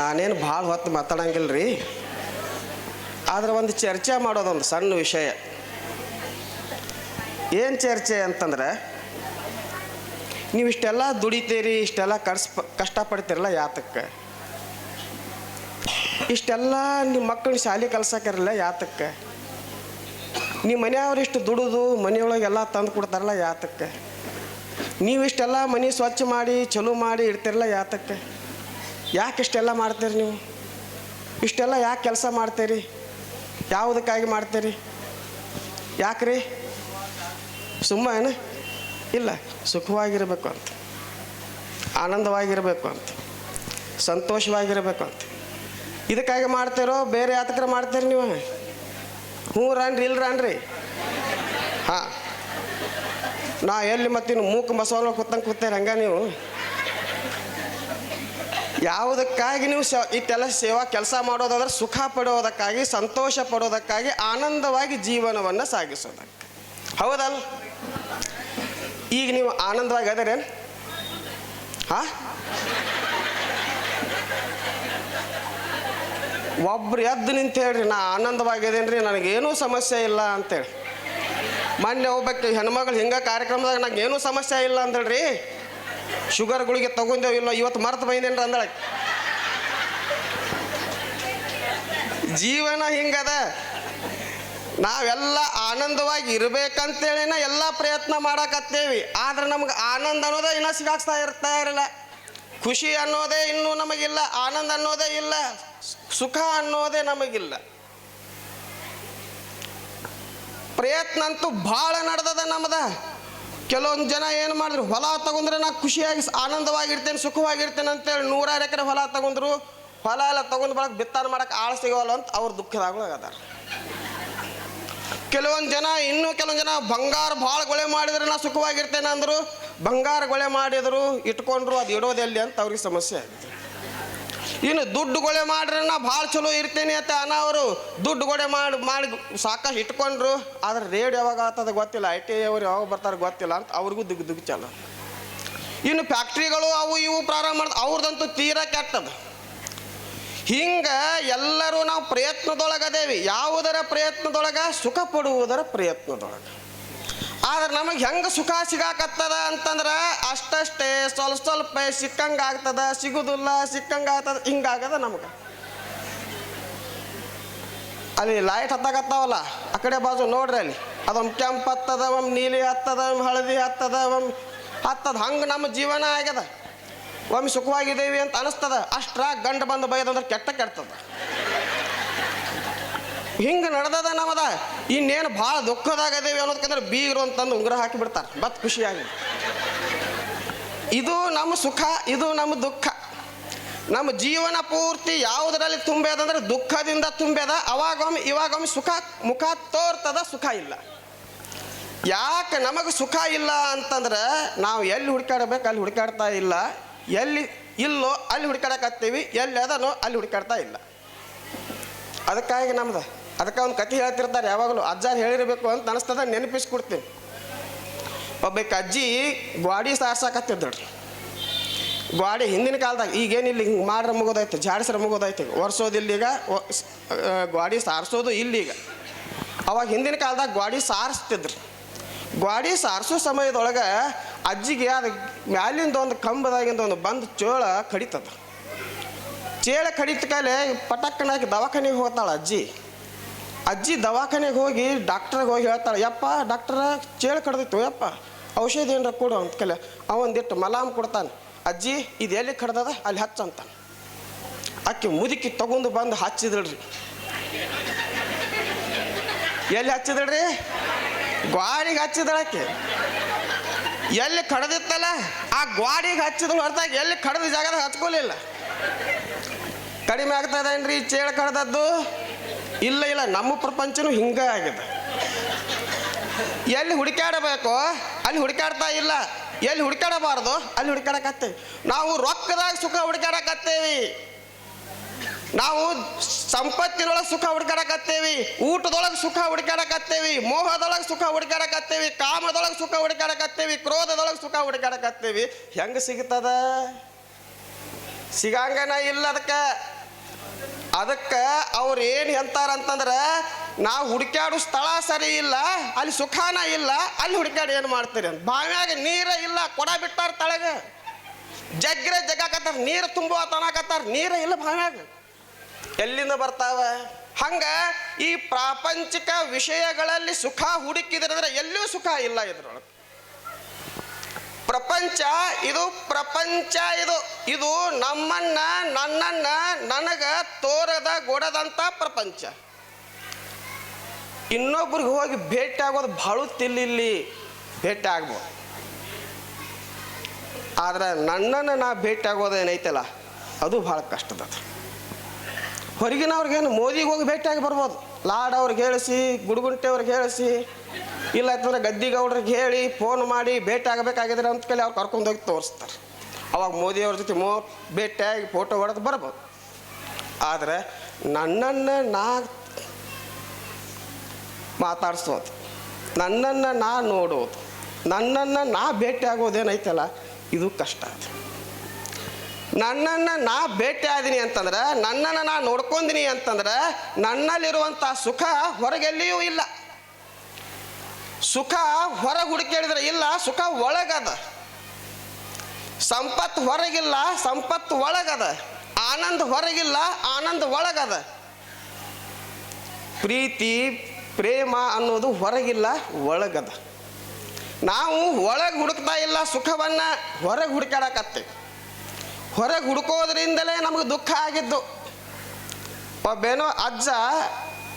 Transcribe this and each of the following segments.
ನಾನೇನು ಭಾಳ ಹೊತ್ತು ಮಾತಾಡಂಗಿಲ್ಲ ರೀ ಆದ್ರೆ ಒಂದು ಚರ್ಚೆ ಮಾಡೋದೊಂದು ಸಣ್ಣ ವಿಷಯ. ಏನು ಚರ್ಚೆ ಅಂತಂದ್ರೆ ನೀವು ಇಷ್ಟೆಲ್ಲ ದುಡಿತೀರಿ, ಇಷ್ಟೆಲ್ಲ ಕಡ್ಸ್ ಕಷ್ಟಪಡ್ತೀರಲ್ಲ ಯಾತಕ್ಕೆ? ಇಷ್ಟೆಲ್ಲ ನಿಮ್ಮ ಮಕ್ಕಳು ಶಾಲೆ ಕಲ್ಸಕ್ಕಿರಲ್ಲ ಯಾತಕ್ಕೆ? ನಿಮ್ಮ ಮನೆಯವ್ರು ಇಷ್ಟು ದುಡಿದು ಮನೆಯೊಳಗೆಲ್ಲ ತಂದು ಕೊಡ್ತಾರಲ್ಲ ಯಾತಕ್ಕೆ? ನೀವು ಇಷ್ಟೆಲ್ಲ ಮನೆ ಸ್ವಚ್ಛ ಮಾಡಿ, ಚಲೋ ಮಾಡಿ ಇಡ್ತಿರಲ್ಲ ಯಾತಕ್ಕೆ? ಯಾಕೆ ಇಷ್ಟೆಲ್ಲ ಮಾಡ್ತೀರಿ ನೀವು? ಇಷ್ಟೆಲ್ಲ ಯಾಕೆ ಕೆಲಸ ಮಾಡ್ತೀರಿ? ಯಾವುದಕ್ಕಾಗಿ ಮಾಡ್ತೀರಿ? ಯಾಕ್ರಿ? ಸುಮ್ಮ ಏನು ಇಲ್ಲ, ಸುಖವಾಗಿರಬೇಕು ಅಂತ. ಆನಂದವಾಗಿರಬೇಕು ಅಂತ. ಸಂತೋಷವಾಗಿರಬೇಕು ಅಂತ. ಇದಕ್ಕಾಗಿ ಮಾಡ್ತೀರೋ? ಬೇರೆ ಯಾತಕ್ರ ಮಾಡ್ತೀರಿ ನೀವು? ಹ್ಞೂ ರಾನ್ರಿ ಇಲ್ಲ ರಾನ್ರಿ. ಹಾಂ. ನಾ ಎಲ್ಲಿ ಮತ್ತಿನ್ನು ಮೂಕು ಮಸೋಲ ಕೂತಂಗೆ ಕೂತೇರಿ ಹಂಗ ನೀವು? ಯಾವುದಕ್ಕಾಗಿ ನೀವು ಸ ಇಷ್ಟೆಲ್ಲ ಸೇವಾ ಕೆಲಸ ಮಾಡೋದಾದ್ರೆ ಸುಖ ಪಡೋದಕ್ಕಾಗಿ, ಸಂತೋಷ ಪಡೋದಕ್ಕಾಗಿ, ಆನಂದವಾಗಿ ಜೀವನವನ್ನು ಸಾಗಿಸೋದಕ್ಕೆ. ಹೌದಲ್ಲ? ಈಗ ನೀವು ಆನಂದವಾಗಿ ಅದರೇನು ಹಾ ಒಬ್ರು ಎದ್ದು ನಿಂತ ಹೇಳ್ರಿ, ನಾ ಆನಂದವಾಗಿದ್ದೇನೆ ರೀ ನನಗೇನೂ ಸಮಸ್ಯೆ ಇಲ್ಲ ಅಂತೇಳಿ. ಮೊನ್ನೆ ಹೋಗ್ಬೇಕು ಹೆಣ್ಮಗಳು ಹಿಂಗೆ ಕಾರ್ಯಕ್ರಮದಾಗ ನಂಗೆ ಏನೂ ಸಮಸ್ಯೆ ಇಲ್ಲ ಅಂದಳ್ರಿ ಶುಗರ್ ಗುಳಿಗೆ ತಗೊಂಡೇವು ಇಲ್ಲ, ಇವತ್ತು ಮರ್ತು ಬೈದೇನ್ರ ಅಂದಳ. ಜೀವನ ಹಿಂಗದ. ನಾವೆಲ್ಲ ಆನಂದವಾಗಿ ಇರಬೇಕಂತೇಳಿನ ಎಲ್ಲ ಪ್ರಯತ್ನ ಮಾಡಕತ್ತೇವಿ. ಆದ್ರೆ ನಮ್ಗೆ ಆನಂದ ಅನ್ನೋದೇ ಇನ್ನೂ ಸಿಗಾಕ್ಸ್ತಾ ಇರ್ತಾ ಇರಲ್ಲ. ಖುಷಿ ಅನ್ನೋದೇ ಇನ್ನೂ ನಮಗಿಲ್ಲ, ಆನಂದ ಅನ್ನೋದೇ ಇಲ್ಲ, ಸುಖ ಅನ್ನೋದೇ ನಮಗಿಲ್ಲ. ಪ್ರಯತ್ನ ಅಂತೂ ಭಾಳ ನಡೆದದ ನಮ್ದ. ಕೆಲವೊಂದು ಜನ ಏನು ಮಾಡಿದ್ರು, ಹೊಲ ತಗೊಂಡ್ರೆ ನಾ ಖುಷಿಯಾಗಿ ಆನಂದವಾಗಿರ್ತೇನೆ, ಸುಖವಾಗಿರ್ತೇನೆ ಅಂತೇಳಿ ನೂರಾರು ಎಕರೆ ಹೊಲ ತಗೊಂಡ್ರು, ಹೊಲ ಎಲ್ಲ ತಗೊಂಡ್ ಬರಕ್ ಬಿತ್ತಾನ ಮಾಡಕ್ಕೆ ಆಳು ಸಿಗೋಲ್ಲ ಅಂತ ಅವ್ರು ದುಃಖದಾಗಳು ಅದಾರ ಕೆಲವೊಂದು ಜನ ಇನ್ನೂ ಕೆಲವೊಂದು ಜನ ಬಂಗಾರ ಭಾಳ ಗೊಳೆ ಮಾಡಿದ್ರೆ ನಾ ಸುಖವಾಗಿರ್ತೇನೆ ಅಂದರು, ಬಂಗಾರ ಗೊಳೆ ಮಾಡಿದ್ರು, ಇಟ್ಕೊಂಡ್ರು, ಅದು ಇಡೋದೆಲ್ಲಿ ಅಂತ ಅವ್ರಿಗೆ ಸಮಸ್ಯೆ ಆಗಿದೆ ಇನ್ನು ದುಡ್ಡು ಗೊಳೆ ಮಾಡ್ರೆ ನಾ ಭಾಳ ಚಲೋ ಇರ್ತೇನೆ ಅಂತ ಅವರು ದುಡ್ಡು ಗೊಡೆ ಮಾಡಿ ಮಾಡಿ ಸಾಕಷ್ಟು ಇಟ್ಕೊಂಡ್ರು. ಆದ್ರೆ ರೇಡ್ ಯಾವಾಗ ಆಗ್ತದ ಗೊತ್ತಿಲ್ಲ ಐ ಟಿ ಅವ್ರು ಯಾವಾಗ ಬರ್ತಾರೆ ಗೊತ್ತಿಲ್ಲ ಅಂತ ಅವ್ರಿಗೂ ದಿಗ್ ದಿಗ್ ಚಲೋ. ಇನ್ನು ಫ್ಯಾಕ್ಟ್ರಿಗಳು ಅವು ಇವು ಪ್ರಾರಂಭ ಮಾಡ್ದ ಅವ್ರದ್ದಂತೂ ತೀರಾ ಕೆಟ್ಟದ. ಹಿಂಗೆ ಎಲ್ಲರೂ ನಾವು ಪ್ರಯತ್ನದೊಳಗದೇವಿ. ಯಾವುದರ ಪ್ರಯತ್ನದೊಳಗೆ? ಸುಖ ಪಡುವುದರ ಪ್ರಯತ್ನದೊಳಗೆ. ಆದ್ರೆ ನಮಗೆ ಹೆಂಗೆ ಸುಖ ಸಿಗಾಕತ್ತದ ಅಂತಂದ್ರೆ ಅಷ್ಟಷ್ಟೇ ಸ್ವಲ್ಪ ಸ್ವಲ್ಪ ಸಿಕ್ಕಂಗೆ ಆಗ್ತದ ಸಿಗುದಿಲ್ಲ ಸಿಕ್ಕಂಗೆ ಆಗ್ತದ ಹಿಂಗಾಗದ ನಮಗೆ. ಅಲ್ಲಿ ಲೈಟ್ ಹತ್ತಾಗತ್ತಾವಲ್ಲ ಆ ಕಡೆ ಬಾಜು ನೋಡ್ರಿ ಅಲ್ಲಿ. ಅದೊಮ್ಮೆ ಕೆಂಪು ಹತ್ತದ ಒಮ್ಮೆ ನೀಲಿ ಹತ್ತದ ಒಮ್ಮೆ ಹಳದಿ ಹತ್ತದ ಒಮ್ಮೆ ಹತ್ತದ, ಹಂಗೆ ನಮ್ಮ ಜೀವನ ಆಗ್ಯದ. ಒಮ್ಮೆ ಸುಖವಾಗಿದ್ದೇವಿ ಅಂತ ಅನಿಸ್ತದ, ಅಷ್ಟ್ರಾಗ ಗಂಡ ಬಂದು ಬೈದಂದ್ರೆ ಕೆಟ್ಟ ಕೆಡ್ತದ. ಹಿಂಗೆ ನಡೆದದ ನಮ್ಮದ ಇನ್ನೇನು ಭಾಳ ದುಃಖದಾಗದೇವಿ ಅನ್ನೋದಕ್ಕಂದ್ರೆ ಬೀಗರು ಅಂತಂದು ಉಂಗುರ ಹಾಕಿ ಬಿಡ್ತಾರೆ. ಬತ್ ಖುಷಿಯಾಗಿ. ಇದು ನಮ್ಮ ಸುಖ, ಇದು ನಮ್ಮ ದುಃಖ. ನಮ್ಮ ಜೀವನ ಪೂರ್ತಿ ಯಾವುದರಲ್ಲಿ ತುಂಬೇದಂದ್ರೆ ದುಃಖದಿಂದ ತುಂಬ್ಯದ ಅವಾಗೊಮ್ಮೆ, ಇವಾಗೊಮ್ಮೆ ಸುಖ, ಮುಖ ತೋರ್ತದ ಸುಖ ಇಲ್ಲ. ಯಾಕೆ ನಮಗೆ ಸುಖ ಇಲ್ಲ ಅಂತಂದ್ರೆ ನಾವು ಎಲ್ಲಿ ಹುಡುಕಾಡಬೇಕು, ಅಲ್ಲಿ ಹುಡುಕಾಡ್ತಾ ಇಲ್ಲ. ಎಲ್ಲಿ ಇಲ್ಲೋ, ಅಲ್ಲಿ ಹುಡುಕಾಡಕತ್ತೀವಿ, ಎಲ್ಲಿ ಅದನೋ, ಅಲ್ಲಿ ಹುಡುಕಾಡ್ತಾ ಇಲ್ಲ. ಅದಕ್ಕಾಗಿ ನಮ್ದು ಅದಕ್ಕೆ ಒಂದು ಕಥೆ ಹೇಳ್ತಿರ್ತಾರೆ, ಯಾವಾಗಲೂ ಅಜ್ಜಾರು ಹೇಳಿರಬೇಕು ಅಂತ ಅನಿಸ್ತದ, ನೆನಪಿಸ್ಕೊಡ್ತೀನಿ. ಒಬ್ಬಕ್ಕೆ ಅಜ್ಜಿ ಗ್ವಾಡಿ ಸಾರ್ಸಾಕತ್ತಿದ್ದಳು ಗ್ವಾಡಿ ಹಿಂದಿನ ಕಾಲದಾಗ ಈಗೇನಿಲ್ಲ ಹಿಂಗೆ ಮಾಡ್ರೆ ಮುಗೋದೈತೆ ಜಾಡಿಸ್ರೆ ಮುಗೋದೈತೆ ಒರೆಸೋದಿಲ್ಲ ಈಗ ಗ್ವಾಡಿ ಸಾರಿಸೋದು ಇಲ್ಲೀಗ ಅವಾಗ ಹಿಂದಿನ ಕಾಲದಾಗ ಗ್ವಾಡಿ ಸಾರಿಸ್ತಿದ್ರು. ಗ್ವಾಡಿ ಸಾರಿಸೋ ಸಮಯದೊಳಗೆ ಅಜ್ಜಿಗೆ ಅದು ಮ್ಯಾಲಿಂದ ಒಂದು ಕಂಬದಾಗಿಂದ ಒಂದು ಬಂದು ಚೋಳ ಕಡಿತದ. ಚೇಳ ಕಡಿತ ಕಾಲೇ ಪಟಕ್ಕನಾಗಿ ದವಾಖಾನೆಗೆ ಹೋಗ್ತಾಳೆ ಅಜ್ಜಿ. ಅಜ್ಜಿ ದವಾಖಾನೆಗೆ ಹೋಗಿ ಡಾಕ್ಟ್ರಿಗೆ ಹೋಗಿ ಹೇಳ್ತಾಳೆ ಯಪ್ಪ ಡಾಕ್ಟ್ರ ಚೇಳು ಕಡ್ದಿತ್ತು ಯಪ್ಪ ಔಷಧಿ ಏನರ ಕೊಡು ಅಂತ ಕಲೆ. ಅವಂದಿಟ್ಟು ಮಲಾಮ್ ಕೊಡ್ತಾನೆ, ಅಜ್ಜಿ ಇದು ಎಲ್ಲಿ ಕಡ್ದದ? ಅಲ್ಲಿ ಹಚ್ಚಂತ ಅಕ್ಕಿ ಮುದುಕಿ ತಗೊಂಡು ಬಂದು ಹಚ್ಚಿದಳ್ರಿ ಎಲ್ಲಿ ಹಚ್ಚಿದಳ್ರಿ ಗ್ವಾಡಿಗೆ ಹಚ್ಚಿದಳ ಆಕೆ. ಎಲ್ಲಿ ಕಡ್ದಿತ್ತಲ್ಲ? ಆ ಗ್ವಾಡಿಗೆ ಹಚ್ಚಿದ ಹೊರತಾಗಿ ಎಲ್ಲಿ ಕಡ್ದ ಜಾಗದಾಗ ಹಚ್ಕೊಲಿಲ್ಲ. ಕಡಿಮೆ ಆಗ್ತದೇನ್ರಿ ಚೇಳು ಕಡ್ದದ್ದು? ಇಲ್ಲ ಇಲ್ಲ, ನಮ್ಮ ಪ್ರಪಂಚನೂ ಹಿಂಗ ಆಗಿದೆ. ಎಲ್ಲಿ ಹುಡುಕಾಡಬೇಕು ಅಲ್ಲಿ ಹುಡುಕಾಡ್ತಾ ಇಲ್ಲ. ಎಲ್ಲಿ ಹುಡುಕಾಡಬಾರ್ದು ಅಲ್ಲಿ ಹುಡುಕಾಡಕತ್ತೇವೆ ನಾವು ರೊಕ್ಕದಾಗ ಸುಖ ಹುಡುಕಾಡಕತ್ತೇವಿ ನಾವು ಸಂಪತ್ತಿನೊಳಗೆ ಸುಖ ಹುಡುಕಾಡಕತ್ತೇವಿ ಊಟದೊಳಗೆ ಸುಖ ಹುಡುಕಾಡಕತ್ತೇವಿ ಮೋಹದೊಳಗೆ ಸುಖ ಹುಡುಕಾಡಕತ್ತೇವಿ ಕಾಮದೊಳಗೆ ಸುಖ ಹುಡುಕಾಡಕತ್ತೇವಿ ಕ್ರೋಧದೊಳಗೆ ಸುಖ ಹುಡುಕಾಡಕತ್ತೇವಿ ಹೆಂಗೆ ಸಿಗ್ತದ? ಸಿಗಂಗನ ಇಲ್ಲ ಅದಕ್ಕೆ. ಅದಕ್ಕೆ ಅವ್ರು ಏನು ಹೇಳ್ತಾರಂತಂದ್ರೆ, ನಾವು ಹುಡುಕಾಡು ಸ್ಥಳ ಸರಿ ಇಲ್ಲ, ಅಲ್ಲಿ ಸುಖಾನ ಇಲ್ಲ, ಅಲ್ಲಿ ಹುಡುಕ್ಯಾಡಿ ಏನು ಮಾಡ್ತೀರಿ ಅಂತ. ನೀರ ಇಲ್ಲ, ಕೊಡ ಬಿಟ್ಟಾರ ತಳಗ. ಜಗ್ರೆ ಜಗ್ಗಾಕತ್ತಾರ ನೀರು ತುಂಬುವ ತನಕತ್ತಾರ ನೀರ ಇಲ್ಲ ಬಾವ್ಯಾಗ. ಎಲ್ಲಿಂದ ಬರ್ತಾವ? ಹಂಗ ಈ ಪ್ರಾಪಂಚಿಕ ವಿಷಯಗಳಲ್ಲಿ ಸುಖ ಹುಡುಕಿದ್ರೆ ಎಲ್ಲಿಯೂ ಸುಖ ಇಲ್ಲ ಇದ್ರೊಳಗೆ. ಪ್ರಪಂಚ ಇದು ಪ್ರಪಂಚ ಇದು. ಇದು ನಮ್ಮನ್ನ, ನನ್ನನ್ನ ನನಗ ತೋರದ ಗೊಡದಂತ ಪ್ರಪಂಚ. ಇನ್ನೊಬ್ರಿಗೆ ಹೋಗಿ ಭೇಟಿ ಆಗೋದು ಬಹಳ ತಿಲ್ಲಿಲ್ಲಿ. ಭೇಟಿ ಆಗ್ಬೋದು. ಆದ್ರೆ ನನ್ನನ್ನು ನಾ ಭೇಟಿ ಆಗೋದು ಏನೈತಲ್ಲ, ಅದು ಭಾಳ ಕಷ್ಟದ ಹೊರಗಿನವ್ರಿಗೇನು ಮೋದಿಗೆ ಹೋಗಿ ಭೇಟಿಯಾಗಿ ಬರ್ಬೋದು. ಲಾಡ್ ಅವ್ರಿಗೆ ಹೇಳಿಸಿ, ಗುಡುಗುಂಟೆ ಅವ್ರಿಗೆ ಹೇಳಿಸಿ, ಇಲ್ಲ ಅಂತಂದ್ರೆ ಗದ್ದಿಗೌಡ್ರಿಗೆ ಹೇಳಿ ಫೋನ್ ಮಾಡಿ ಭೇಟಿ ಆಗಬೇಕಾಗಿದ್ರೆ ಅಂತ ಕೇಳಿ ಅವ್ರು ಕರ್ಕೊಂಡು ಹೋಗಿ ತೋರಿಸ್ತಾರೆ. ಅವಾಗ ಮೋದಿಯವ್ರ ಜೊತೆ ಮೋ, ಭೇಟಿಯಾಗಿ ಫೋಟೋ ಹೊಡೆದು ಬರ್ಬೋದು. ಆದರೆ ನನ್ನನ್ನು ನಾ ಮಾತಾಡ್ಸೋದು, ನನ್ನನ್ನು ನಾ ನೋಡೋದು, ನನ್ನನ್ನು ನಾ ಭೇಟಿ ಆಗೋದೇನೈತಲ್ಲ ಇದು ಕಷ್ಟ ಅದು. ನನ್ನನ್ನು ನಾ ಭೇಟಿ ಆದೀನಿ ಅಂತಂದ್ರೆ, ನನ್ನನ್ನು ನಾ ನೋಡ್ಕೊಂದಿನಿ ಅಂತಂದ್ರೆ ನನ್ನಲ್ಲಿರುವಂಥ ಸುಖ ಹೊರಗೆಲ್ಲಿಯೂ ಇಲ್ಲ. ಸುಖ ಹೊರಗೆ ಹುಡುಕಿಡಿದ್ರೆ ಇಲ್ಲ, ಸುಖ ಒಳಗದ. ಸಂಪತ್ತು ಹೊರಗಿಲ್ಲ, ಸಂಪತ್ತು ಒಳಗದ. ಆನಂದ ಹೊರಗಿಲ್ಲ, ಆನಂದ ಒಳಗದ. ಪ್ರೀತಿ, ಪ್ರೇಮ ಅನ್ನೋದು ಹೊರಗಿಲ್ಲ, ಒಳಗದ. ನಾವು ಒಳಗೆ ಹುಡುಕ್ತಾ ಇಲ್ಲ, ಸುಖವನ್ನ ಹೊರಗೆ ಹುಡುಕಾಡಕತ್ತೇವೆ ಹೊರಗೆ ಹುಡುಕೋದ್ರಿಂದಲೇ ನಮಗೆ ದುಃಖ ಆಗಿದ್ದು. ಒಬ್ಬೇನೋ ಅಜ್ಜ,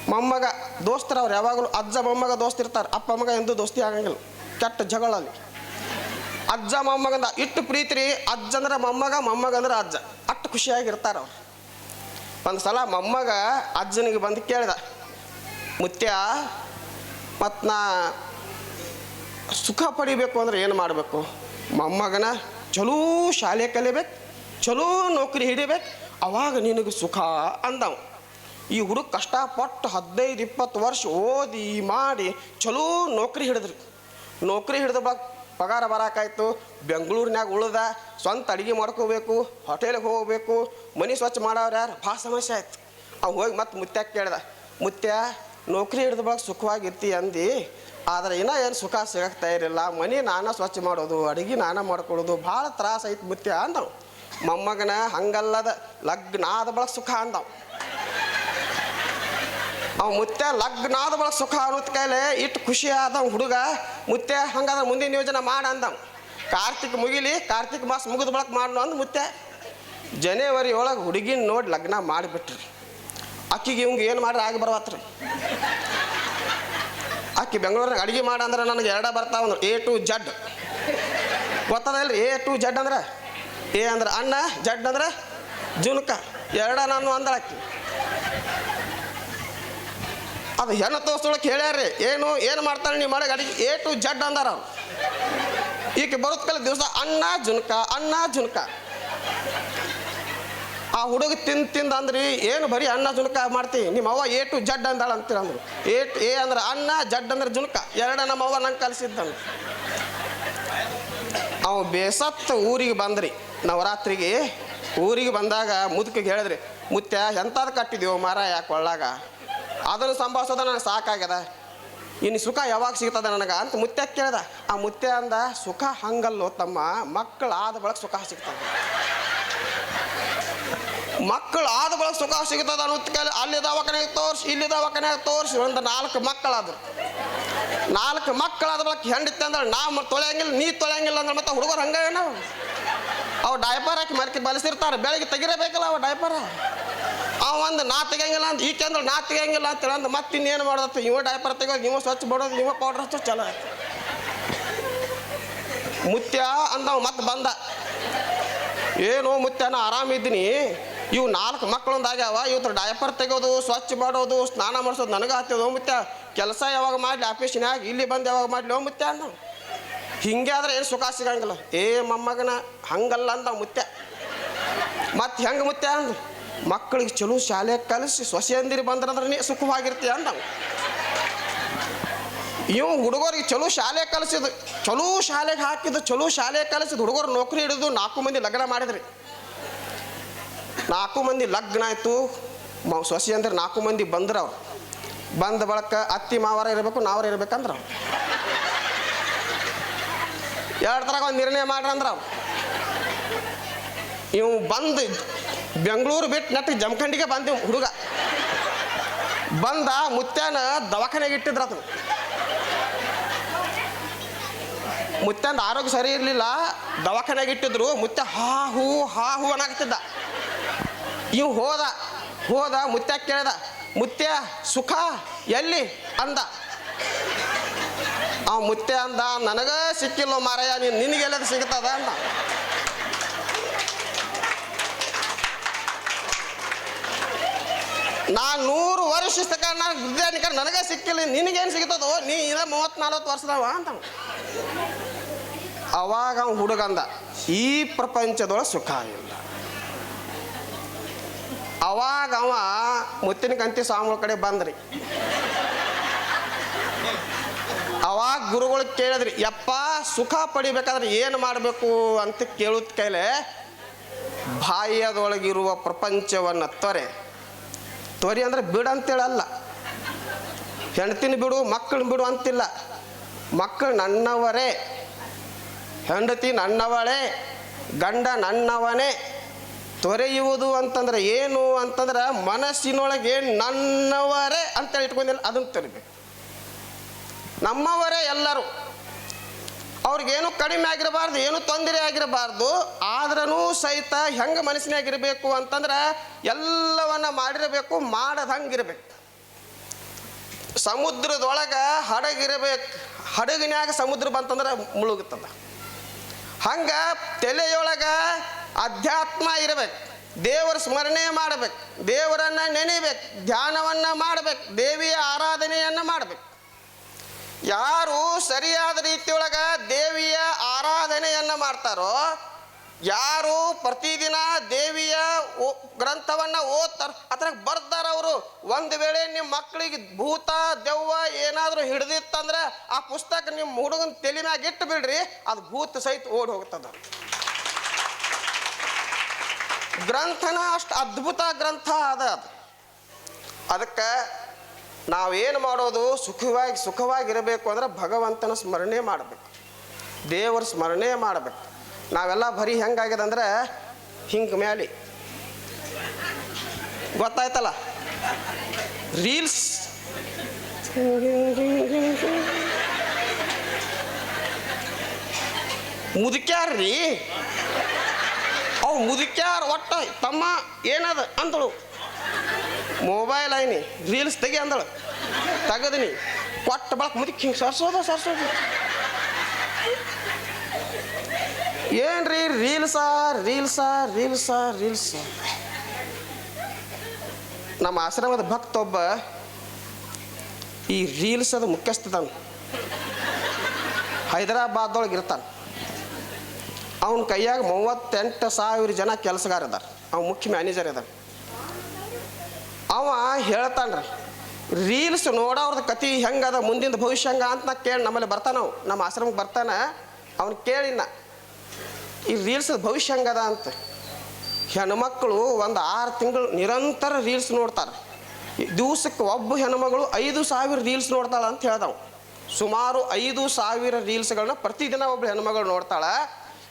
ಮೊಮ್ಮಗ, ದೋಸ್ತರವ್ರು, ಯಾವಾಗಲೂ ಅಜ್ಜ, ಮೊಮ್ಮಗ ದೋಸ್ತಿರ್ತಾರೆ ಅಪ್ಪ ಮಗ ಎಂದೂ ದೋಸ್ತಿ ಆಗಂಗಿಲ್ಲ. ಕೆಟ್ಟ ಜಗಳಲ್ಲಿ. ಅಜ್ಜ ಮೊಮ್ಮಗಂದ ಇಟ್ಟು ಪ್ರೀತಿ ರೀ ಅಜ್ಜ ಅಂದ್ರೆ ಮೊಮ್ಮಗ ಮೊಮ್ಮಗ ಅಂದ್ರೆ ಅಜ್ಜ. ಅಷ್ಟು ಖುಷಿಯಾಗಿರ್ತಾರ ಅವ್ರು. ಒಂದು ಸಲ ಮೊಮ್ಮಗ ಅಜ್ಜನಿಗೆ ಬಂದು ಕೇಳಿದ, ಮುತ್ಯ ಮತ್ತು ನಾ ಸುಖ ಪಡಿಬೇಕು ಅಂದ್ರೆ ಏನು ಮಾಡಬೇಕು? ಮೊಮ್ಮಗನ ಚಲೋ ಶಾಲೆ ಕಲಿಬೇಕು ಚಲೋ ನೌಕರಿ ಹಿಡಿಬೇಕು ಅವಾಗ ನಿನಗೆ ಸುಖ ಅಂದವ. ಈ ಹುಡುಗ ಕಷ್ಟಪಟ್ಟು ಹದಿನೈದು, ಇಪ್ಪತ್ತು ವರ್ಷ ಓದಿ ಮಾಡಿ ಚಲೋ ನೌಕರಿ ಹಿಡಿದ್ರು. ನೌಕರಿ ಹಿಡಿದ ಪಗಾರ ಬರಾಕಾಯ್ತು ಬೆಂಗಳೂರಿನಾಗ ಉಳ್ದ, ಸ್ವಂತ ಅಡುಗೆ ಮಾಡ್ಕೋಬೇಕು, ಹೋಟೆಲ್ಗೆ ಹೋಗಬೇಕು, ಮನೆ ಸ್ವಚ್ಛ ಮಾಡೋರು ಯಾರು? ಭಾಳ ಸಮಸ್ಯೆ ಆಯ್ತು. ಅವ್ ಹೋಗಿ ಮತ್ತೆ ಮುತ್ಯಾಗ ಕೇಳ್ದ ಮುತ್ಯ ನೌಕರಿ ಹಿಡಿದ ಬಳಕ ಸುಖವಾಗಿರ್ತಿ ಅಂದು. ಆದ್ರೆ ಇನ್ನೂ ಏನು ಸುಖ ಸಿಗಕ್ಕೆ ತಯಾರಿಲ್ಲ. ಮನೆ ನಾನೇ ಸ್ವಚ್ಛ ಮಾಡೋದು, ಅಡುಗೆ ನಾನೇ ಮಾಡ್ಕೊಳ್ಳೋದು, ಭಾಳ ತ್ರಾಸ ಐತೆ ಮುತ್ಯ ಅಂದವ್ ಮೊಮ್ಮಗನ ಹಂಗಲ್ಲದ ಲಗ್ನ ಆದ ಬಳಕ ಸುಖ ಅಂದವ್. ಅವ ಮುತ್ತೆ ಲಗ್ನಾದ ಬಳಕ ಸುಖ ಅನ್ನೋದ್ ಕೈಲೆ ಇಟ್ಟು ಖುಷಿ ಆದ ಹುಡುಗ ಮುತ್ತೆ ಹಂಗಾದ್ರೆ ಮುಂದಿನ ಯೋಜನೆ ಮಾಡ ಅಂದವ್. ಕಾರ್ತಿಕ್ ಮುಗಿಲಿ, ಕಾರ್ತಿಕ್ ಮಾಸ ಮುಗಿದ ಬಳಕ ಮಾಡ್ನು ಅಂದ್ ಮುತ್ತೆ. ಜನವರಿ ಒಳಗೆ ಹುಡುಗಿನ ನೋಡಿ ಲಗ್ನ ಮಾಡಿಬಿಟ್ರಿ. ಅಕ್ಕಿಗೆ ಇವಂಗೆ ಏನು ಮಾಡ್ರಿ ಆಗಿ ಬರ್ವತ್ರಿ. ಅಕ್ಕಿ ಬೆಂಗಳೂರಿನಾಗ ಅಡುಗೆ ಮಾಡ ಅಂದ್ರೆ ನನಗೆ ಎರಡ ಬರ್ತಾವಂದ್ರೆ ಎ ಟು ಜಡ್. ಗೊತ್ತದ ಇಲ್ರಿ, ಎ ಟು ಜಡ್ ಅಂದ್ರೆ? ಎ ಅಂದ್ರೆ ಅನ್ನ ಜಡ್ ಅಂದ್ರೆ ಜುನಕ ಎರಡ ನಾನು ಅಂದ್ರೆ ಆಕಿ ಅದು ಹೆಣ್ಣು ತೋರ್ಸೊಳಕ್ಕೆ ಹೇಳ್ಯಾರ್ರಿ, ಏನು ಏನು ಮಾಡ್ತಾರೆ ನೀವು ಮಾಡೋ ಅಡಿಗೆ, ಎ ಟು ಜಡ್ ಅಂದಾರ ಅವ್ರು. ಈಕೆ ಬರೋದ್ ದಿವಸ ಅನ್ನ ಜುನ್ಕ ಅನ್ನ ಜುನ್ಕ ಆ ಹುಡುಗ ತಿಂದು ತಿಂದ ಅಂದ್ರಿ, ಏನು ಬರೀ ಅನ್ನ ಜುನಕ ಮಾಡ್ತಿ? ನಿಮ್ಮ ಅವ್ವ ಎ ಟು ಜಡ್ ಅಂದಾಳ ಅಂತೀರ ಅಂದ್ರು. ಎ ಎ ಅಂದ್ರೆ ಅನ್ನ ಜಡ್ ಅಂದ್ರೆ ಜುನಕ ಎರಡ ನಮ್ಮ ಅವ್ವ ನಂಗೆ ಕಲಿಸಿದ್ದಂತ ಅವ ಬೇಸತ್ತು ಊರಿಗೆ ಬಂದ್ರಿ. ನವರಾತ್ರಿಗೆ ಊರಿಗೆ ಬಂದಾಗ ಮುದುಕಿಗೆ ಹೇಳಿದ್ರಿ, ಮುತ್ಯ ಎಂಥದ್ದು ಕಟ್ಟಿದೀವೋ ಮರ ಯಾಕೆ ಒಳ್ಳಾಗ ಅದನ್ನು ಸಂಭಾಳಿಸೋದ ನನಗೆ ಸಾಕಾಗ್ಯದ. ಇನ್ನು ಸುಖ ಯಾವಾಗ ಸಿಗ್ತದ ನನಗೆ? ಅಂತ ಮುತ್ಯ ಕೇಳ್ದ. ಆ ಮುತ್ಯ ಅಂದ, ಸುಖ ಹಂಗಲ್ಲೋ ತಮ್ಮ, ಮಕ್ಕಳು ಆದ ಬಳಕ ಸುಖ ಸಿಗ್ತದೆ. ಮಕ್ಕಳು ಆದ ಬಳಕ ಸುಖ ಸಿಗ್ತದ ಕೇಳಿ ಅಲ್ಲಿ ದವಾಖಾನೆಗೆ ತೋರಿಸಿ ಇಲ್ಲಿ ದವಾಖಾನೆಗೆ ತೋರಿಸಿ ಒಂದು ನಾಲ್ಕು ಮಕ್ಕಳಾದ್ರು. ನಾಲ್ಕು ಮಕ್ಕಳಾದ ಬಳಕ ಹೆಂಡಿತ್ತೆ ಅಂದ್ರೆ ನಾ ತೊಳೆಯಂಗಿಲ್ಲ, ನೀ ತೊಳೆಯಂಗಿಲ್ಲ ಅಂದ್ರೆ ಮತ್ತೆ ಹುಡುಗರು ಹಂಗ ಅವು ಡೈಪರ್ ಹಾಕಿ ಮರ್ಕಿ ಬಲಿಸಿರ್ತಾರೆ. ಬೆಳಗ್ಗೆ ತೆಗಿರಬೇಕಲ್ಲ ಅವ ಡೈಪರ್ ಅವ ಒಂದು ನಾ ತೆಗಿಯಂಗಿಲ್ಲ ಅಂತ, ಈ ಅಂದ್ರೆ ನಾ ತೆಗಿಯಂಗಿಲ್ಲ ಅಂತ ಅಂದ್ರೆ ಮತ್ತೆ ಇನ್ನೇನು ಮಾಡೋದತ್ತ? ಇವ ಡೈಪರ್ ತೆಗೋದು ಇವ ಸ್ವಚ್ಛ ಬಿಡೋದು, ಇವ ಪೌಡ್ರ್ ಹಚ್ಚೋ ಚಲೋ ಆಯ್ತು. ಮುತ್ಯ ಅಂತ ಮತ್ತೆ ಬಂದ. ಏನು ಮುತ್ಯ, ನಾ ಆರಾಮಿದ್ದೀನಿ ಇವು ನಾಲ್ಕು ಮಕ್ಕಳೊಂದಾಗ್ಯಾವ ಇವತ್ತು ಡೈಪರ್ ತೆಗೋದು ಸ್ವಚ್ಛ ಮಾಡೋದು, ಸ್ನಾನ ಮಾಡಿಸೋದು, ನನಗೆ ಹತ್ತಿದ ಮುತ್ಯ. ಕೆಲಸ ಯಾವಾಗ ಮಾಡಲಿ ಆಫೀಸಿನಾಗ ಇಲ್ಲಿ ಬಂದು ಯಾವಾಗ ಮಾಡಲಿ ಮುತ್ಯ ಅಂದ ಹಿಂಗೆ ಆದ್ರೆ ಏನು ಸುಖ ಸಿಗಂಗಿಲ್ಲ. ಏ ಮೊಮ್ಮಗನ, ಹಂಗಲ್ಲ ಅಂದ ಮುತ್ಯ. ಮತ್ತೆ ಹೆಂಗೆ ಮುತ್ಯ ಅಂದ? ಮಕ್ಕಳಿಗೆ ಚಲೋ ಶಾಲೆ ಕಲಿಸಿ ಸೊಸೆಯಂದಿರಿ ಬಂದ್ರಂದ್ರೆ ನೀ ಸುಖವಾಗಿರ್ತೀಯ ಅಂದ ಇವ ಹುಡುಗರಿಗೆ ಚಲೋ ಶಾಲೆ ಕಲಿಸಿದ, ಚಲೋ ಶಾಲೆಗೆ ಹಾಕಿದ್ದು ಚಲೋ ಶಾಲೆ ಕಲಿಸಿದ ಹುಡುಗರು ನೌಕರಿ ಹಿಡಿದು ನಾಲ್ಕು ಮಂದಿ ಲಗ್ನ ಮಾಡಿದ್ರಿ. ನಾಲ್ಕು ಮಂದಿ ಲಗ್ನ ಆಯಿತು ಸೊಸೆ ಅಂದ್ರೆ ನಾಲ್ಕು ಮಂದಿ ಬಂದ್ರು ಅವ್ರು ಬಂದ ಬಳಕ ಅತ್ತಿ ಮಾವರ ಇರಬೇಕು, ನಾವರ ಇರ್ಬೇಕಂದ್ರೆ ಎರಡು ಥರ ಒಂದು ನಿರ್ಣಯ ಮಾಡ್ರಿ ಅಂದ್ರೆ ಇವು ಬಂದು ಬೆಂಗಳೂರು ಬಿಟ್ಟು ನಟ್ಟು ಜಮಖಂಡಿಗೆ ಬಂದಿವ್ ಹುಡುಗ. ಬಂದ ಮುತ್ಯಾನ ದವಾಖಾನೆಗೆ ಇಟ್ಟಿದ್ರ ಅದು ಮುತ್ಯಂದ ಆರೋಗ್ಯ ಸರಿ ಇರಲಿಲ್ಲ ದವಾಖಾನೆಗೆ ಇಟ್ಟಿದ್ರು, ಮುತ್ಯ ಹಾ ಹೂ ಹಾ ಹೂ ಅನ್ನಾಗ್ತಿದ್ದ ಇವ್ ಹೋದ ಹೋದ ಮುತ್ಯ ಕೇಳ್ದ, ಮುತ್ಯ ಸುಖ ಎಲ್ಲಿ ಅಂದ. ಅವ ಮುತ್ತೆ ಅಂದ, ನನಗ ಸಿಕ್ಕಿಲ್ಲ ಮಾರಾಯ ನೀನು ನಿನಗೆಲ್ಲದು ಸಿಗ್ತದ ಅಂದ. ನಾ ನೂರು ವರ್ಷ ನಾನು ವಿದ್ಯಾನಿಕ ನನಗೆ ಸಿಕ್ಕಿಲ್ಲ ನಿನಗೇನು ಸಿಗ್ತದೋ, ನೀ ಇದ ಮೂವತ್ತು ನಲ್ವತ್ತು ವರ್ಷದವ ಅಂತ ಅವಾಗ ಅವ ಹುಡುಗಂದ ಈ ಪ್ರಪಂಚದೊಳ ಸುಖ ಇಲ್ಲ. ಅವಾಗ ಅವ ಮುತ್ತಿನ ಕಂತಿ ಸ್ವಾಮಿಗಳ ಕಡೆ ಬಂದ್ರಿ ಅವಾಗ ಗುರುಗಳು ಕೇಳಿದ್ರಿ, ಯಪ್ಪ, ಸುಖ ಪಡಿಬೇಕಾದ್ರೆ ಏನು ಮಾಡಬೇಕು ಅಂತ ಕೇಳುತ್ತ ಕೈಲೆ ಬಾಹ್ಯದೊಳಗಿರುವ ಪ್ರಪಂಚವನ್ನು ತೊರೆ. ತೊರಿ ಅಂದ್ರೆ ಬಿಡು ಅಂತೇಳಲ್ಲ. ಹೆಂಡ್ತಿನ ಬಿಡು, ಮಕ್ಕಳನ್ನ ಬಿಡು ಅಂತಿಲ್ಲ. ಮಕ್ಕಳು ನನ್ನವರೇ, ಹೆಂಡತಿ ನನ್ನವಳೇ, ಗಂಡ ನನ್ನವನೇ, ತೊರೆಯುವುದು ಅಂತಂದ್ರೆ ಏನು ಅಂತಂದ್ರೆ ಮನಸ್ಸಿನೊಳಗೆ ನನ್ನವರೇ ಅಂತೇಳಿ ಇಟ್ಕೊಂಡಿಲ್ಲ, ಅದನ್ನು ತೊರಿಬೇಕು. ನಮ್ಮವರೇ ಎಲ್ಲರೂ. ಅವ್ರಿಗೇನು ಕಡಿಮೆ ಆಗಿರಬಾರ್ದು, ಏನು ತೊಂದರೆ ಆಗಿರಬಾರ್ದು ಆದ್ರೂ ಸಹಿತ ಹೆಂಗೆ ಮನಸ್ಸಿನಾಗಿರಬೇಕು ಅಂತಂದ್ರೆ ಎಲ್ಲವನ್ನ ಮಾಡಿರಬೇಕು, ಮಾಡದಂಗಿರ್ಬೇಕು. ಸಮುದ್ರದೊಳಗೆ ಹಡಗಿರಬೇಕು, ಹಡಗಿನ್ಯಾಗ ಸಮುದ್ರ ಬಂತಂದ್ರೆ ಮುಳುಗುತ್ತದ. ಹಂಗ ತಲೆಯೊಳಗೆ ಅಧ್ಯಾತ್ಮ ಇರಬೇಕು, ದೇವರ ಸ್ಮರಣೆ ಮಾಡಬೇಕು, ದೇವರನ್ನ ನೆನೆಬೇಕು, ಧ್ಯಾನವನ್ನ ಮಾಡಬೇಕು, ದೇವಿಯ ಆರಾಧನೆಯನ್ನ ಮಾಡಬೇಕು. ಯಾರು ಸರಿಯಾದ ರೀತಿಯೊಳಗ ದೇವಿಯ ಆರಾಧನೆಯನ್ನ ಮಾಡ್ತಾರೋ, ಯಾರು ಪ್ರತಿದಿನ ದೇವಿಯ ಗ್ರಂಥವನ್ನ ಓದ್ತಾರ, ಅದ್ರಾಗ ಬರ್ತಾರ ಅವರು. ಒಂದು ವೇಳೆ ನಿಮ್ಮ ಮಕ್ಕಳಿಗೆ ಭೂತ, ದೆವ್ವ ಏನಾದರೂ ಹಿಡಿದಿತ್ತಂದ್ರೆ ಆ ಪುಸ್ತಕ ನಿಮ್ಮ ಹುಡುಗನ ತಲೆ ಮ್ಯಾಗ ಇಟ್ಟು ಬಿಡ್ರಿ, ಅದು ಭೂತ ಸಹಿತ ಓಡಿ ಹೋಗ್ತದ. ಗ್ರಂಥನ ಅಷ್ಟು ಅದ್ಭುತ ಗ್ರಂಥ ಅದ ಅದು. ಅದಕ್ಕೆ ನಾವೇನು ಮಾಡೋದು? ಸುಖವಾಗಿ ಸುಖವಾಗಿರಬೇಕು ಅಂದ್ರೆ ಭಗವಂತನ ಸ್ಮರಣೆ ಮಾಡಬೇಕು. ದೇವರ ಸ್ಮರಣೆ ಮಾಡಬೇಕು. ನಾವೆಲ್ಲ ಬರೀ ಹೆಂಗಾಗ್ಯದ ಅಂದ್ರೆ ಹಿಂಗೆ ಮೇಲೆ ಗೊತ್ತಾಯ್ತಲ್ಲ? ರೀಲ್ಸ್. ಮುದುಕ್ಯಾರ್ರಿ? ಅವು ಮುದುಕ್ಯಾರ ಒಟ್ಟ ತಮ್ಮ ಏನದ ಅಂದಳು. ಮೊಬೈಲ್ ಐನಿ ರೀಲ್ಸ್ ತೆಗಿ ಅಂದಳು. ತೆಗದಿನಿ. ಕೊಟ್ಟ ಬಳಕ ಮುದಕ್ಕೆ ಹಿಂಗೆ ಸರ್ಸೋದ, ಸರ್ಸೋದು. ಏನ್ರಿ ರೀಲ್ಸ ರೀಲ್ಸ ರೀಲ್ಸ ರೀಲ್ಸ್ ನಮ್ಮ ಆಶ್ರಮದ ಭಕ್ತ ಒಬ್ಬ ಈ ಅದು ಮುಖ್ಯಸ್ಥದಾನ ಹೈದರಾಬಾದೊಳಗೆ ಇರ್ತಾನೆ. ಅವನ ಕೈಯಾಗ ಮೂವತ್ತೆಂಟು ಸಾವಿರ ಜನ ಕೆಲಸಗಾರ ಇದ್ದಾರೆ ಅವ ಮುಖ್ಯ ಮ್ಯಾನೇಜರ್ ಅದಾನ ಅವ ಹೇಳ್ತಾನ್ರಿ. ರೀಲ್ಸ್ ನೋಡೋರ್ದು ಕತಿ ಹೆಂಗದ ಮುಂದಿನ ಭವಿಷ್ಯ ಹಂಗ ಅಂತ ನಾ ಕೇಳಿ ನಮ್ಮಲ್ಲಿ ಬರ್ತಾನ ನಮ್ಮ ಆಶ್ರಮಕ್ಕೆ ಬರ್ತಾನೆ, ಅವ್ನು ಕೇಳಿನ, ಈ ರೀಲ್ಸ್ ಭವಿಷ್ಯ ಹಂಗದ ಅಂತ. ಹೆಣ್ಮಕ್ಳು ಒಂದು ಆರು ತಿಂಗಳು ನಿರಂತರ ರೀಲ್ಸ್ ನೋಡ್ತಾರೆ. ದಿವಸಕ್ಕೆ ಒಬ್ಬ ಹೆಣ್ಮಗಳು ಐದು ಸಾವಿರ ರೀಲ್ಸ್ ನೋಡ್ತಾಳೆ ಅಂತ ಹೇಳ್ದವು. ಸುಮಾರು ಐದು ಸಾವಿರ ರೀಲ್ಸ್ಗಳನ್ನ ಪ್ರತಿದಿನ ಒಬ್ಬ ಹೆಣ್ಮಗಳು ನೋಡ್ತಾಳ.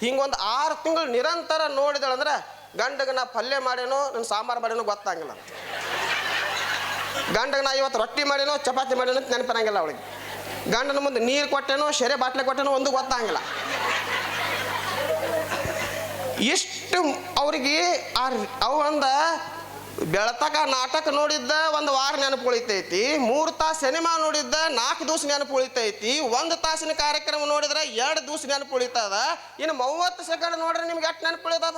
ಹಿಂಗೊಂದು ಆರು ತಿಂಗಳು ನಿರಂತರ ನೋಡಿದಳಂದ್ರೆ ಗಂಡಗೆ ನಾ ಪಲ್ಯ ಮಾಡೇನೋ ನನ್ನ ಸಾಂಬಾರು ಮಾಡೇನೋ ಗೊತ್ತಾಗಿಲ್ಲ. ಗಂಡಗೆ ನಾ ಇವತ್ತು ರೊಟ್ಟಿ ಮಾಡೇನೋ, ಚಪಾತಿ ಮಾಡೇನೋ ಅಂತ ನೆನಪಿರಂಗಿಲ್ಲ ಅವಳಿಗೆ. ಗಂಡನ ಮುಂದೆ ನೀರು ಕೊಟ್ಟೇನೋ ಶೆರೆ ಬಾಟ್ಲೆ ಕೊಟ್ಟೇನೋ ಒಂದು ಗೊತ್ತಾಗಿಲ್ಲ ಇಷ್ಟು ಅವ್ರಿಗೆ ಆ ಅವಂದ ಬೆಳತಕ ನಾಟಕ ನೋಡಿದ್ದ ಒಂದು ವಾರ ನೆನಪು ಉಳಿತೈತಿ, ಮೂರು ತಾಸು ಸಿನಿಮಾ ನೋಡಿದ್ದ ನಾಲ್ಕು ದಿವಸ ನೆನಪು ಉಳಿತೈತಿ, ಒಂದು ತಾಸಿನ ಕಾರ್ಯಕ್ರಮ ನೋಡಿದ್ರೆ ಎರಡು ದಿವಸ ನೆನಪು ಉಳಿತದ, ಇನ್ನು ಮೂವತ್ತು ಸೆಕೆಂಡ್ ನೋಡ್ರೆ ನಿಮ್ಗೆ ಎಷ್ಟು ನೆನಪು ಉಳಿತದ?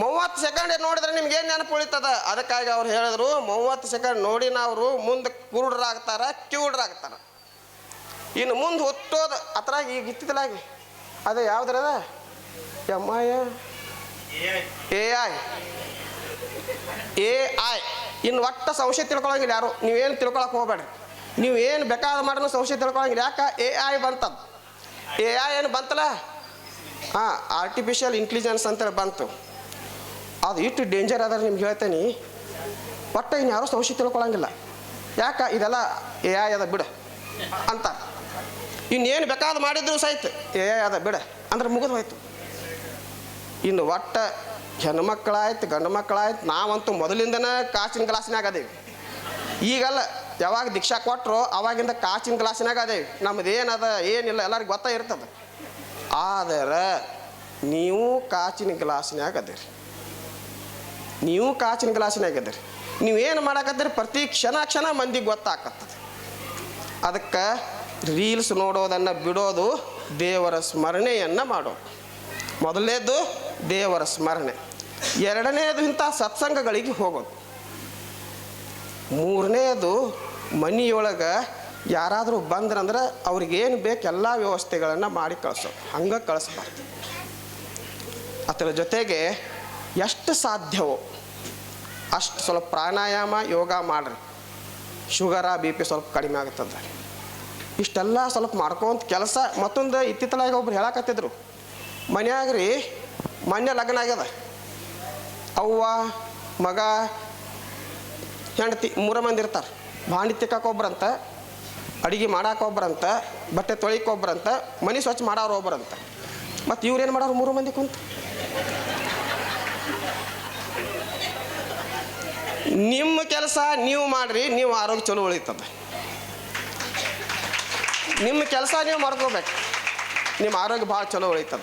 ಮೂವತ್ತು ಸೆಕೆಂಡ್ ನೋಡಿದ್ರೆ ನಿಮ್ಗೆ ಏನು ನೆನಪು ಉಳಿತದ? ಅದಕ್ಕಾಗಿ ಅವ್ರು ಹೇಳಿದ್ರು, ಮೂವತ್ತು ಸೆಕೆಂಡ್ ನೋಡಿನ ಅವರು ಮುಂದೆ ಕುರುಡ್ರಾಗ್ತಾರ, ಕಿವುಡ್ರಾಗ್ತಾರ. ಇನ್ನು ಮುಂದೆ ಹುಟ್ಟೋದು ಅತ್ರಾಗಿ ಈಗ ಇತ್ತಿದಲಾಗಿ ಅದು ಯಾವ್ದ್ರದ M I A I. A I. ಇನ್ನು ಒಟ್ಟ ಸಂಶಯ ತಿಳ್ಕೊಳಂಗಿಲ್ಲ ಯಾರು. ನೀವೇನು ತಿಳ್ಕೊಳಕ್ಕೆ ಹೋಗ್ಬೇಡ್ರಿ. ನೀವು ಏನು ಬೇಕಾದ ಮಾಡೋಣ ಸಂಶಯ ತಿಳ್ಕೊಳಂಗಿಲ್ಲ. ಯಾಕೆ? ಎ ಐ ಬಂತದ್ದು ಎ ಐ ಏನು ಬಂತಲ್ಲ? ಹಾಂ ಆರ್ಟಿಫಿಷಿಯಲ್ ಇಂಟೆಲಿಜೆನ್ಸ್ ಅಂತೇಳಿ ಬಂತು. ಅದು ಇಷ್ಟು ಡೇಂಜರ್ ಅದ ನಿಮ್ಗೆ ಹೇಳ್ತೇನೆ. ಒಟ್ಟು ಇನ್ನು ಯಾರೂ ಸಂಶಯ ತಿಳ್ಕೊಳಂಗಿಲ್ಲ. ಯಾಕೆ? ಇದೆಲ್ಲ ಏ ಅದ ಬಿಡ ಅಂತ. ಇನ್ನೇನು ಬೇಕಾದ ಮಾಡಿದ್ರು ಸಹಿತ ಏ ಅದ ಬಿಡ ಅಂದ್ರೆ ಮುಗಿದು ಹೋಯ್ತು. ಇನ್ನು ಒಟ್ಟು ಹೆಣ್ಮಕ್ಳಾಯ್ತು ಗಂಡು ಮಕ್ಕಳಾಯ್ತು ನಾವಂತೂ ಮೊದಲಿಂದನೇ ಕಾಚಿನ ಗ್ಲಾಸಿನಾಗ ಅದೇವಿ. ಈಗಲ್ಲ ಯಾವಾಗ ದೀಕ್ಷಾ ಕೊಟ್ಟರು ಅವಾಗಿಂದ ಕಾಚಿನ ಗ್ಲಾಸಿನಾಗ ಅದೇವಿ. ನಮ್ದು ಏನದ ಏನಿಲ್ಲ ಎಲ್ಲರಿಗೂ ಗೊತ್ತ ಇರ್ತದೆ. ಆದರೆ ನೀವು ಕಾಚಿನ ಗ್ಲಾಸಿನಾಗ ಅದಿರಿ. ನೀವು ಕಾಚಿನ ಗ್ಲಾಸಿನಾಗಿದ್ದೀರಿ. ನೀವು ಏನು ಮಾಡಕತ್ತೀರಿ? ಪ್ರತಿ ಕ್ಷಣ ಕ್ಷಣ ಮಂದಿಗೆ ಗೊತ್ತಾಗತ್ತದ ಅದಕ್ಕೆ ರೀಲ್ಸ್ ನೋಡೋದನ್ನು ಬಿಡೋದು ದೇವರ ಸ್ಮರಣೆಯನ್ನು ಮಾಡೋ ಮೊದಲನೇದು ದೇವರ ಸ್ಮರಣೆ. ಎರಡನೇದು ಇಂಥ ಸತ್ಸಂಗಗಳಿಗೆ ಹೋಗೋದು. ಮೂರನೇದು ಮನೆಯೊಳಗೆ ಯಾರಾದರೂ ಬಂದ್ರಂದ್ರೆ ಅವ್ರಿಗೇನು ಬೇಕು ಎಲ್ಲ ವ್ಯವಸ್ಥೆಗಳನ್ನು ಮಾಡಿ ಕಳಿಸೋದು. ಹಂಗೆ ಕಳಿಸ್ಬಾರ್ದು. ಅದರ ಜೊತೆಗೆ ಎಷ್ಟು ಸಾಧ್ಯವೋ, ಅಷ್ಟು ಸ್ವಲ್ಪ ಪ್ರಾಣಾಯಾಮ, ಯೋಗ ಮಾಡ್ರಿ. ಶುಗರ, ಬಿ ಪಿ ಸ್ವಲ್ಪ ಕಡಿಮೆ ಆಗುತ್ತದೆ ಇಷ್ಟೆಲ್ಲ ಸ್ವಲ್ಪ ಮಾಡ್ಕೊಂತ ಕೆಲಸ ಮತ್ತೊಂದು ಇತ್ತಿತ್ತಲಾಗ ಒಬ್ರು ಹೇಳಕತ್ತಿದ್ರು. ಮನ್ಯಾಗ ರೀ ಮೊನ್ನೆ ಲಗ್ನ ಆಗ್ಯದ. ಅವ್ವ, ಮಗ, ಹೆಂಡತಿ ಮೂರ ಮಂದಿ ಇರ್ತಾರೆ. ಭಾಂಡಿ ತಿಕ್ಕಾಕೊಬ್ರಂತ ಅಡುಗೆ ಒಬ್ರಂತ, ಬಟ್ಟೆ ತೊಳಿಕೊಬ್ರಂತ ಮನೆ ಸ್ವಚ್ಛ ಮಾಡೋರು ಒಬ್ರಂತ. ಮತ್ತು ಇವ್ರೇನು ಮಾಡೋರು ಮೂರು ಮಂದಿ ಕುಂತ? ನಿಮ್ಮ ಕೆಲಸ ನೀವು ಮಾಡ್ರಿ, ನೀವು ಆರೋಗ್ಯ ಚಲೋ ಉಳಿತದ. ನಿಮ್ಮ ಕೆಲಸ ನೀವು ಮಾಡ್ಕೋಬೇಕು. ನಿಮ್ಮ ಆರೋಗ್ಯ ಭಾಳ ಚಲೋ ಉಳಿತದ.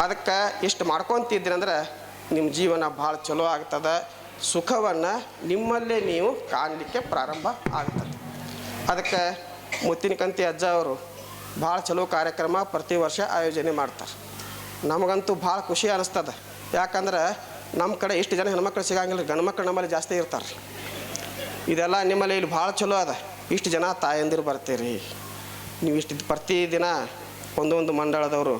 ಅದಕ್ಕೆ ಇಷ್ಟು ಮಾಡ್ಕೊತಿದ್ರಿ ಅಂದ್ರೆ ನಿಮ್ಮ ಜೀವನ ಭಾಳ ಚಲೋ ಆಗ್ತದ. ಸುಖವನ್ನು ನಿಮ್ಮಲ್ಲೇ ನೀವು ಕಾಣಲಿಕ್ಕೆ ಪ್ರಾರಂಭ ಆಗ್ತದೆ. ಅದಕ್ಕೆ ಮುತ್ತಿನಕಂತಿ ಅಜ್ಜ ಅವರು ಭಾಳ ಚಲೋ ಕಾರ್ಯಕ್ರಮ ಪ್ರತಿ ವರ್ಷ ಆಯೋಜನೆ ಮಾಡ್ತಾರೆ. ನಮಗಂತೂ ಭಾಳ ಖುಷಿ ಅನ್ನಿಸ್ತದೆ ಯಾಕಂದ್ರೆ ನಮ್ಮ ಕಡೆ ಇಷ್ಟು ಜನ ಹೆಣ್ಮಕ್ಳು ಸಿಗಂಗಿಲ್ಲ ಗಂಡು ಮಕ್ಳು ನಮ್ಮಲ್ಲಿ ಜಾಸ್ತಿ ಇರ್ತಾರೆ ಇದೆಲ್ಲ ನಿಮ್ಮಲ್ಲಿ ಇಲ್ಲಿ ಭಾಳ ಚಲೋ ಅದ. ಇಷ್ಟು ಜನ ತಾಯಂದಿರು ಬರ್ತೀರಿ. ನೀವು ಇಷ್ಟು ಪ್ರತಿದಿನ ಒಂದೊಂದು ಮಂಡಳದವರು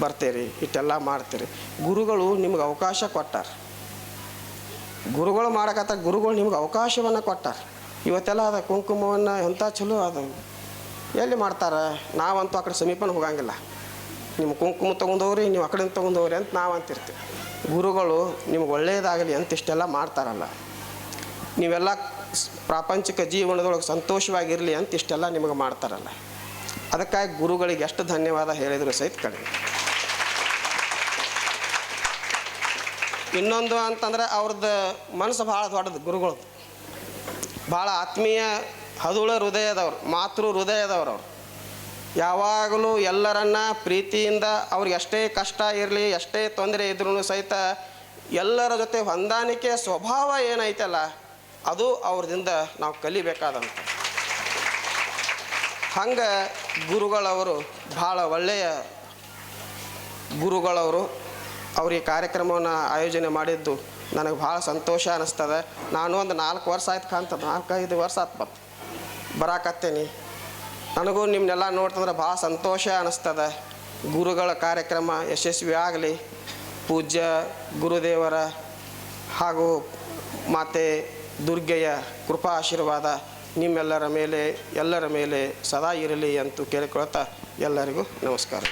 ಬರ್ತೀರಿ, ಇಷ್ಟೆಲ್ಲ ಮಾಡ್ತೀರಿ. ಗುರುಗಳು ನಿಮ್ಗೆ ಅವಕಾಶ ಕೊಟ್ಟಾರೆ. ಗುರುಗಳು ಮಾಡಕತ್ತ ಗುರುಗಳು ನಿಮ್ಗೆ ಅವಕಾಶವನ್ನು ಕೊಟ್ಟಾರೆ. ಇವತ್ತೆಲ್ಲ ಅದ ಕುಂಕುಮವನ್ನು ಎಂಥ ಚಲೋ ಅದು. ಎಲ್ಲಿ ಮಾಡ್ತಾರೆ? ನಾವಂತೂ ಆ ಕಡೆ ಸಮೀಪನ ಹೋಗಂಗಿಲ್ಲ. ನಿಮ್ಮ ಕುಂಕುಮ ತೊಗೊಂಡವ್ರಿ, ನೀವು ಕಡೆ ತೊಗೊಂಡವ್ರಿ ಅಂತ ನಾವು ಅಂತಿರ್ತೀವಿ. ಗುರುಗಳು ನಿಮ್ಗೆ ಒಳ್ಳೆಯದಾಗಲಿ ಅಂತ ಇಷ್ಟೆಲ್ಲ ಮಾಡ್ತಾರಲ್ಲ. ನೀವೆಲ್ಲ ಪ್ರಾಪಂಚಿಕ ಜೀವನದೊಳಗೆ ಸಂತೋಷವಾಗಿರಲಿ ಅಂತ ಇಷ್ಟೆಲ್ಲ ನಿಮಗೆ ಮಾಡ್ತಾರಲ್ಲ. ಅದಕ್ಕಾಗಿ ಗುರುಗಳಿಗೆ ಎಷ್ಟು ಧನ್ಯವಾದ ಹೇಳಿದರೂ ಸಹಿತ ಕಡಿಮೆ ಇನ್ನೊಂದು ಅಂತಂದ್ರೆ ಅವ್ರದ್ದು ಮನಸ್ಸು ಭಾಳ ದೊಡ್ಡದು ಗುರುಗಳದ್ದು. ಭಾಳ ಆತ್ಮೀಯ ಹದುಳ ಹೃದಯದವರು, ಮಾತೃ ಹೃದಯದವರು ಅವ್ರು. ಯಾವಾಗಲೂ ಎಲ್ಲರನ್ನ ಪ್ರೀತಿಯಿಂದ ಅವ್ರಿಗೆ ಎಷ್ಟೇ ಕಷ್ಟ ಇರಲಿ, ಎಷ್ಟೇ ತೊಂದರೆ ಇದ್ರೂ ಸಹಿತ ಎಲ್ಲರ ಜೊತೆ ಹೊಂದಾಣಿಕೆ ಸ್ವಭಾವ ಏನೈತಲ್ಲ, ಅದು ಅವ್ರದಿಂದ ನಾವು ಕಲಿಬೇಕಾದಂಥ ಹಂಗೆ ಗುರುಗಳವರು ಭಾಳ ಒಳ್ಳೆಯ ಗುರುಗಳವರು. ಅವ್ರು ಈ ಕಾರ್ಯಕ್ರಮವನ್ನು ಆಯೋಜನೆ ಮಾಡಿದ್ದು ನನಗೆ ಭಾಳ ಸಂತೋಷ ಅನ್ನಿಸ್ತದೆ ನಾನು ಒಂದು ನಾಲ್ಕು ವರ್ಷ ಆಯ್ತು ಕಾಣ್ತದೆ ನಾಲ್ಕೈದು ವರ್ಷ ಆಯ್ತು ಬಂತು ಬರಾಕತ್ತೇನಿ. ನನಗೂ ನಿಮ್ಮನ್ನೆಲ್ಲ ನೋಡ್ತಂದ್ರೆ ಭಾಳ ಸಂತೋಷ ಅನ್ನಿಸ್ತದೆ ಗುರುಗಳ ಕಾರ್ಯಕ್ರಮ ಯಶಸ್ವಿ ಆಗಲಿ. ಪೂಜ್ಯ ಗುರುದೇವರ ಹಾಗೂ ಮಾತೆ ದುರ್ಗೆಯ ಕೃಪಾ ಆಶೀರ್ವಾದ ನಿಮ್ಮೆಲ್ಲರ ಮೇಲೆ, ಎಲ್ಲರ ಮೇಲೆ ಸದಾ ಇರಲಿ ಅಂತ ಕೇಳಿಕೊಳ್ತಾ ಎಲ್ಲರಿಗೂ ನಮಸ್ಕಾರ.